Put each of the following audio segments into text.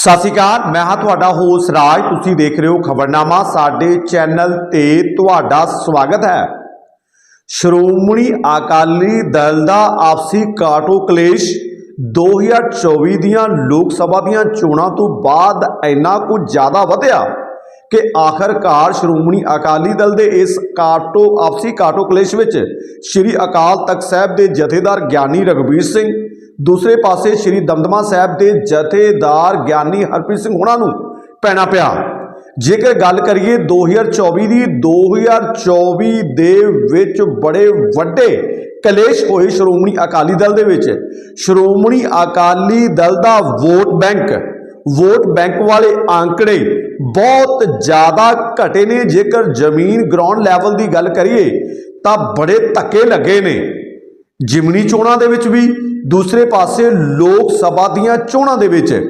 ਸਤਿ ਸ਼੍ਰੀ ਅਕਾਲ, ਮੈਂ ਹਾਂ ਤੁਹਾਡਾ ਹੋਸ਼ ਰਾਜ, ਤੁਸੀਂ ਦੇਖ ਰਹੇ ਹੋ ਖਬਰਨਾਮਾ, ਸਾਡੇ ਚੈਨਲ ਤੇ ਤੁਹਾਡਾ ਸਵਾਗਤ ਹੈ। ਸ਼੍ਰੋਮਣੀ ਅਕਾਲੀ ਦਲ ਦਾ ਆਪਸੀ ਕਾਟੋ ਕਲੇਸ਼ 2024 ਦੀਆਂ ਲੋਕ ਸਭਾ ਦੀਆਂ ਚੋਣਾਂ ਤੋਂ ਬਾਅਦ ਇੰਨਾ ਕੁ ਜ਼ਿਆਦਾ ਵਧਿਆ ਕਿ ਆਖਰਕਾਰ ਸ਼੍ਰੋਮਣੀ ਅਕਾਲੀ ਦਲ ਦੇ ਇਸ ਕਾਟੋ, ਆਪਸੀ ਕਾਟੋ ਕਲੇਸ਼ ਵਿੱਚ ਸ੍ਰੀ ਅਕਾਲ ਤਖਤ ਸਾਹਿਬ ਦੇ ਜਥੇਦਾਰ ਗਿਆਨੀ ਰਘਬੀਰ ਸਿੰਘ ਦੂਸਰੇ ਪਾਸੇ ਸ੍ਰੀ ਦਮਦਮਾ ਸਾਹਿਬ ਦੇ ਜਥੇਦਾਰ ਗਿਆਨੀ ਹਰਪ੍ਰੀਤ ਸਿੰਘ ਹੋਣਾ ਨੂੰ ਪੈਣਾ ਪਿਆ। ਜੇਕਰ ਗੱਲ ਕਰੀਏ 2024 ਦੀ 2024 ਦੇ ਵਿੱਚ ਬੜੇ ਵੱਡੇ ਕਲੇਸ਼ ਹੋਏ ਸ਼੍ਰੋਮਣੀ ਅਕਾਲੀ ਦਲ ਦੇ ਵਿੱਚ। ਸ਼੍ਰੋਮਣੀ ਅਕਾਲੀ ਦਲ ਦਾ ਵੋਟ ਬੈਂਕ ਵੋਟ ਬੈਂਕ ਵਾਲੇ ਆંકੜੇ ਬਹੁਤ ਜ਼ਿਆਦਾ ਘਟੇ ਨੇ। ਜੇਕਰ ਜ਼ਮੀਨ ਗਰਾਊਂਡ ਲੈਵਲ ਦੀ ਗੱਲ ਕਰੀਏ, ਤਾਂ ਬੜੇ ਧੱਕੇ ਲੱਗੇ ਨੇ। ਜਿਮਨੀ ਚੋਣਾਂ ਦੇ ਵਿੱਚ ਵੀ, ਦੂਸਰੇ ਪਾਸੇ ਲੋਕ ਸਭਾ ਦੀਆਂ ਚੋਣਾਂ ਦੇ ਵਿੱਚ।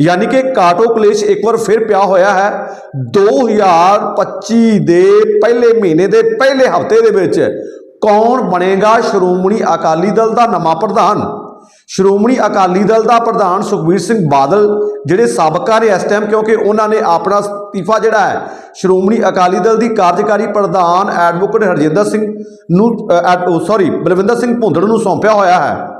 ਯਾਨੀ ਕਿ ਕਾਟੋ ਕਲੇਸ਼ ਇੱਕ ਵਾਰ ਫਿਰ ਪਿਆ ਹੋਇਆ ਹੈ। 2025 ਦੇ ਪਹਿਲੇ ਮਹੀਨੇ ਦੇ ਪਹਿਲੇ ਹਫ਼ਤੇ ਦੇ ਵਿੱਚ ਕੌਣ ਬਣੇਗਾ ਸ਼੍ਰੋਮਣੀ ਅਕਾਲੀ ਦਲ ਦਾ ਨਵਾਂ ਪ੍ਰਧਾਨ? ਸ਼੍ਰੋਮਣੀ ਅਕਾਲੀ ਦਲ ਦਾ ਪ੍ਰਧਾਨ ਸੁਖਬੀਰ ਸਿੰਘ ਬਾਦਲ, ਜਿਹੜੇ ਸਾਬਕਾ ਨੇ ਇਸ ਟਾਈਮ ਕਿਉਂਕਿ ਉਹਨਾਂ ਨੇ ਆਪਣਾ ਅਸਤੀਫਾ ਜਿਹੜਾ ਹੈ, ਸ਼੍ਰੋਮਣੀ ਅਕਾਲੀ ਦਲ ਦੀ ਕਾਰਜਕਾਰੀ ਪ੍ਰਧਾਨ ਐਡਵੋਕੇਟ ਹਰਜਿੰਦਰ ਸਿੰਘ ਨੂੰ ਸੌਰੀ ਬਲਵਿੰਦਰ ਸਿੰਘ ਭੁੰਦੜ ਨੂੰ ਸੌਂਪਿਆ ਹੋਇਆ ਹੈ।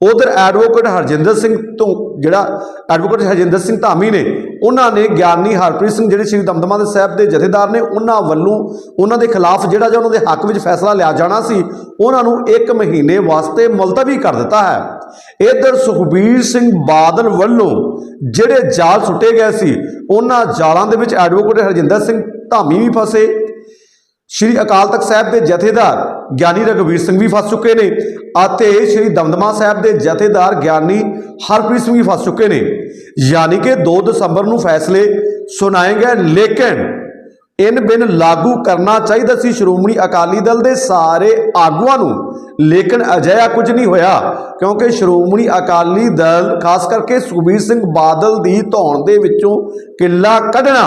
ਉਧਰ ਐਡਵੋਕੇਟ ਹਰਜਿੰਦਰ ਸਿੰਘ ਤੋਂ, ਜਿਹੜਾ ਐਡਵੋਕੇਟ ਹਰਜਿੰਦਰ ਸਿੰਘ ਧਾਮੀ ਨੇ ਉਹਨਾਂ ਨੇ ਗਿਆਨੀ ਹਰਪ੍ਰੀਤ ਸਿੰਘ ਜਿਹੜੇ ਸ਼੍ਰੀ ਦਮਦਮਾ ਦੇ ਸਾਹਿਬ ਦੇ ਜਥੇਦਾਰ ਨੇ, ਉਹਨਾਂ ਵੱਲੋਂ ਉਹਨਾਂ ਦੇ ਖਿਲਾਫ ਜਿਹੜਾ ਜਾਂ ਉਹਨਾਂ ਦੇ ਹੱਕ ਵਿੱਚ ਫੈਸਲਾ ਲਿਆ ਜਾਣਾ ਸੀ, ਉਹਨਾਂ ਨੂੰ 1 ਮਹੀਨੇ ਵਾਸਤੇ ਮੁਲਤਵੀ ਕਰ ਦਿੱਤਾ ਹੈ। ਇਧਰ ਸੁਖਬੀਰ ਸਿੰਘ ਬਾਦਲ ਵੱਲੋਂ ਜਿਹੜੇ ਜਾਲ ਸੁੱਟੇ ਗਏ ਸੀ, ਉਹਨਾਂ ਜਾਲਾਂ ਦੇ ਵਿੱਚ ਐਡਵੋਕੇਟ ਹਰਜਿੰਦਰ ਸਿੰਘ ਧਾਮੀ ਵੀ ਫਸੇ ਸ਼੍ਰੀ ਅਕਾਲ ਤਖਤ ਸਾਹਿਬ ਦੇ ਜਥੇਦਾਰ ਗਿਆਨੀ ਰਘਵੀਰ ਸਿੰਘ ਵੀ ਫਸ ਚੁੱਕੇ ਨੇ ਅਤੇ ਸ਼੍ਰੀ ਦਮਦਮਾ ਸਾਹਿਬ ਦੇ ਜਥੇਦਾਰ ਗਿਆਨੀ ਹਰਪ੍ਰੀਤ ਸਿੰਘ ਵੀ ਫਸ ਚੁੱਕੇ ਨੇ। ਯਾਨੀ ਕਿ 2 ਦਸੰਬਰ ਨੂੰ ਫੈਸਲੇ ਸੁਣਾਏ ਗਏ, ਲੇਕਿਨ ਇਨ ਬਿਨ ਲਾਗੂ ਕਰਨਾ ਚਾਹੀਦਾ ਸੀ। ਸ਼੍ਰੋਮਣੀ ਅਕਾਲੀ ਦਲ ਦੇ ਸਾਰੇ ਆਗੂਆਂ ਨੂੰ। ਲੇਕਿਨ ਅਜਿਹਾ ਕੁਝ ਨਹੀਂ ਹੋਇਆ, ਕਿਉਂਕਿ ਸ਼੍ਰੋਮਣੀ ਅਕਾਲੀ ਦਲ, ਖਾਸ ਕਰਕੇ ਸੁਖਬੀਰ ਸਿੰਘ ਬਾਦਲ ਦੀ ਧੌਣ ਦੇ ਵਿੱਚੋਂ ਕਿੱਲਾ ਕੱਢਣਾ,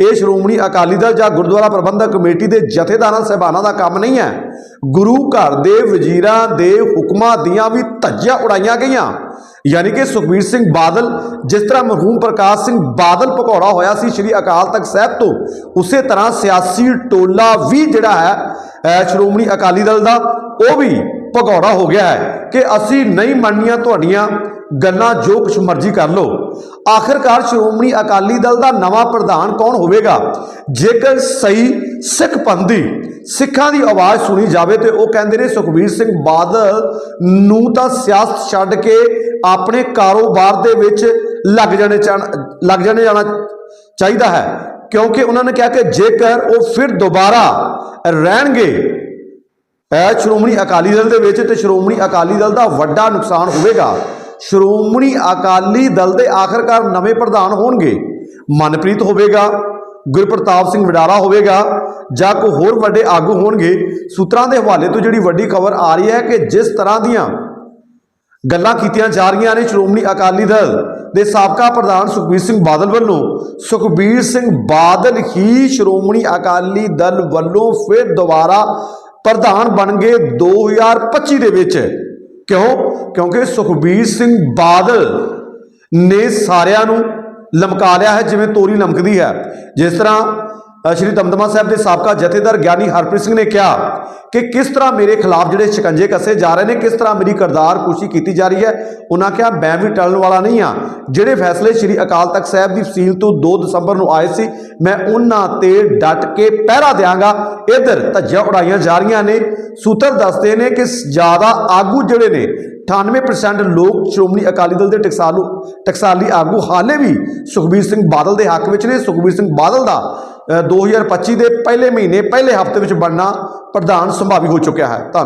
ਇਹ ਸ਼੍ਰੋਮਣੀ ਅਕਾਲੀ ਦਲ ਜਾਂ ਗੁਰਦੁਆਰਾ ਪ੍ਰਬੰਧਕ ਕਮੇਟੀ ਦੇ ਜਥੇਦਾਰਾਂ, ਸਹਿਬਾਨਾਂ ਦਾ ਕੰਮ ਨਹੀਂ ਹੈ। ਗੁਰੂ ਘਰ ਦੇ ਵਜ਼ੀਰਾਂ ਦੇ ਹੁਕਮਾਂ ਦੀਆਂ ਵੀ ਧੱਜੀਆਂ ਉਡਾਈਆਂ ਗਈਆਂ। ਯਾਨੀ ਕਿ ਸੁਖਬੀਰ ਸਿੰਘ ਬਾਦਲ, ਜਿਸ ਤਰ੍ਹਾਂ ਮਰਹੂਮ ਪ੍ਰਕਾਸ਼ ਸਿੰਘ ਬਾਦਲ ਭਗੌੜਾ ਹੋਇਆ ਸੀ ਸ੍ਰੀ ਅਕਾਲ ਤਖਤ ਸਾਹਿਬ ਤੋਂ, ਉਸੇ ਤਰ੍ਹਾਂ ਸਿਆਸੀ ਟੋਲਾ ਵੀ ਜਿਹੜਾ ਹੈ ਸ਼੍ਰੋਮਣੀ ਅਕਾਲੀ ਦਲ ਦਾ, ਉਹ ਵੀ ਭਗੌੜਾ ਹੋ ਗਿਆ ਹੈ ਕਿ ਅਸੀਂ ਨਹੀਂ ਮੰਨੀਆਂ ਤੁਹਾਡੀਆਂ ਗੱਲਾਂ, ਜੋ ਕੁਛ ਮਰਜ਼ੀ ਕਰ ਲਓ। ਆਖਿਰਕਾਰ ਸ਼੍ਰੋਮਣੀ ਅਕਾਲੀ ਦਲ ਦਾ ਨਵਾਂ ਪ੍ਰਧਾਨ ਕੌਣ ਹੋਵੇਗਾ? ਜੇਕਰ ਸਹੀ ਸਿੱਖ ਪੰਥੀ ਸਿੱਖਾਂ ਦੀ ਆਵਾਜ਼ ਸੁਣੀ ਜਾਵੇ ਤੇ ਉਹ ਕਹਿੰਦੇ ਨੇ, ਸੁਖਬੀਰ ਸਿੰਘ ਬਾਦਲ ਨੂੰ ਤਾਂ ਸਿਆਸਤ ਛੱਡ ਕੇ ਆਪਣੇ ਕਾਰੋਬਾਰ ਦੇ ਵਿੱਚ ਲੱਗ ਜਾਣੇ ਚਾਹਣ- ਲੱਗ ਜਾਣੇ ਜਾਣਾ ਚਾਹੀਦਾ ਹੈ। ਕਿਉਂਕਿ ਉਹਨਾਂ ਨੇ ਕਿਹਾ ਕਿ ਜੇਕਰ ਉਹ ਫਿਰ ਦੁਬਾਰਾ ਰਹਿਣਗੇ ਇਹ ਸ਼੍ਰੋਮਣੀ ਅਕਾਲੀ ਦਲ ਦੇ ਵਿੱਚ ਤੇ ਸ਼੍ਰੋਮਣੀ ਅਕਾਲੀ ਦਲ ਦਾ ਵੱਡਾ ਨੁਕਸਾਨ ਹੋਵੇਗਾ। ਸ਼੍ਰੋਮਣੀ ਅਕਾਲੀ ਦਲ ਦੇ ਆਖਰਕਾਰ ਨਵੇਂ ਪ੍ਰਧਾਨ ਹੋਣਗੇ। ਮਨਪ੍ਰੀਤ ਹੋਵੇਗਾ। ਗੁਰਪ੍ਰਤਾਪ ਸਿੰਘ ਵਡਾਲਾ ਹੋਵੇਗਾ ਜਾਂ ਕੋਈ ਹੋਰ ਵੱਡੇ ਆਗੂ ਹੋਣਗੇ, ਸੂਤਰਾਂ ਦੇ ਹਵਾਲੇ ਤੋਂ ਜਿਹੜੀ ਵੱਡੀ ਖਬਰ ਆ ਰਹੀ ਹੈ ਕਿ ਜਿਸ ਤਰ੍ਹਾਂ ਦੀਆਂ ਗੱਲਾਂ ਕੀਤੀਆਂ ਜਾ ਰਹੀਆਂ ਨੇ ਸ਼੍ਰੋਮਣੀ ਅਕਾਲੀ ਦਲ ਦੇ ਸਾਬਕਾ ਪ੍ਰਧਾਨ ਸੁਖਬੀਰ ਸਿੰਘ ਬਾਦਲ ਵੱਲੋਂ, ਸੁਖਬੀਰ ਸਿੰਘ ਬਾਦਲ ਹੀ ਸ਼੍ਰੋਮਣੀ ਅਕਾਲੀ ਦਲ ਵੱਲੋਂ ਫਿਰ ਦੁਬਾਰਾ ਪ੍ਰਧਾਨ ਬਣ ਗਏ 2025 ਦੇ ਵਿੱਚ। ਕਿਉਂ? ਕਿਉਂਕਿ ਸੁਖਬੀਰ ਸਿੰਘ ਬਾਦਲ ਨੇ ਸਾਰਿਆਂ ਨੂੰ ਲਮਕਾ ਲਿਆ ਹੈ, ਜਿਵੇਂ ਤੋਰੀ ਲਮਕਦੀ ਹੈ। ਜਿਸ ਤਰ੍ਹਾਂ ਸ਼੍ਰੀ ਦਮਦਮਾ ਸਾਹਿਬ ਦੇ ਸਾਬਕਾ ਜਥੇਦਾਰ ਗਿਆਨੀ ਹਰਪ੍ਰੀਤ ਸਿੰਘ ਨੇ ਕਿਹਾ ਕਿ ਕਿਸ ਤਰ੍ਹਾਂ ਮੇਰੇ ਖਿਲਾਫ ਜਿਹੜੇ ਸ਼ਿਕੰਜੇ ਕੱਸੇ ਜਾ ਰਹੇ ਨੇ, ਕਿਸ ਤਰ੍ਹਾਂ ਮੇਰੀ ਕਰਦਾਰ ਕੁਸ਼ੀ ਕੀਤੀ ਜਾ ਰਹੀ ਹੈ, ਉਹਨਾਂ ਕਿਹਾ, ਮੈਂ ਵੀ ਟਲਣ ਵਾਲਾ ਨਹੀਂ ਆ ਜਿਹੜੇ ਫੈਸਲੇ ਸ਼੍ਰੀ ਅਕਾਲ ਤਖਤ ਸਾਹਿਬ ਦੀ ਫਸੀਲ ਤੋਂ 2 ਦਸੰਬਰ ਨੂੰ ਆਏ ਸੀ, ਮੈਂ ਉਹਨਾਂ ਤੇ ਡਟ ਕੇ ਪਹਿਰਾ ਦਿਆਂਗਾ। ਇਧਰ ਧੱਜੀਆਂ ਉਡਾਈਆਂ ਜਾ ਰਹੀਆਂ ਨੇ। ਸੂਤਰ ਦੱਸਦੇ ਨੇ ਕਿ ਜ਼ਿਆਦਾ ਆਗੂ ਜਿਹੜੇ ਨੇ 98% ਲੋਕ ਸ਼੍ਰੋਮਣੀ ਅਕਾਲੀ ਦਲ ਦੇ ਟਕਸਾਲੂ ਟਕਸਾਲੀ ਆਗੂ ਹਾਲੇ ਵੀ ਸੁਖਬੀਰ ਸਿੰਘ ਬਾਦਲ ਦੇ ਹੱਕ ਵਿੱਚ ਨੇ। ਸੁਖਬੀਰ ਸਿੰਘ ਬਾਦਲ ਦਾ ਅ, 2025 ਦੇ ਪਹਿਲੇ ਮਹੀਨੇ ਪਹਿਲੇ ਹਫ਼ਤੇ ਵਿੱਚ ਬਣਨਾ ਪ੍ਰਧਾਨ ਸੰਭਾਵੀ ਹੋ ਚੁੱਕਿਆ ਹੈ। ਧੰਨਵਾਦ।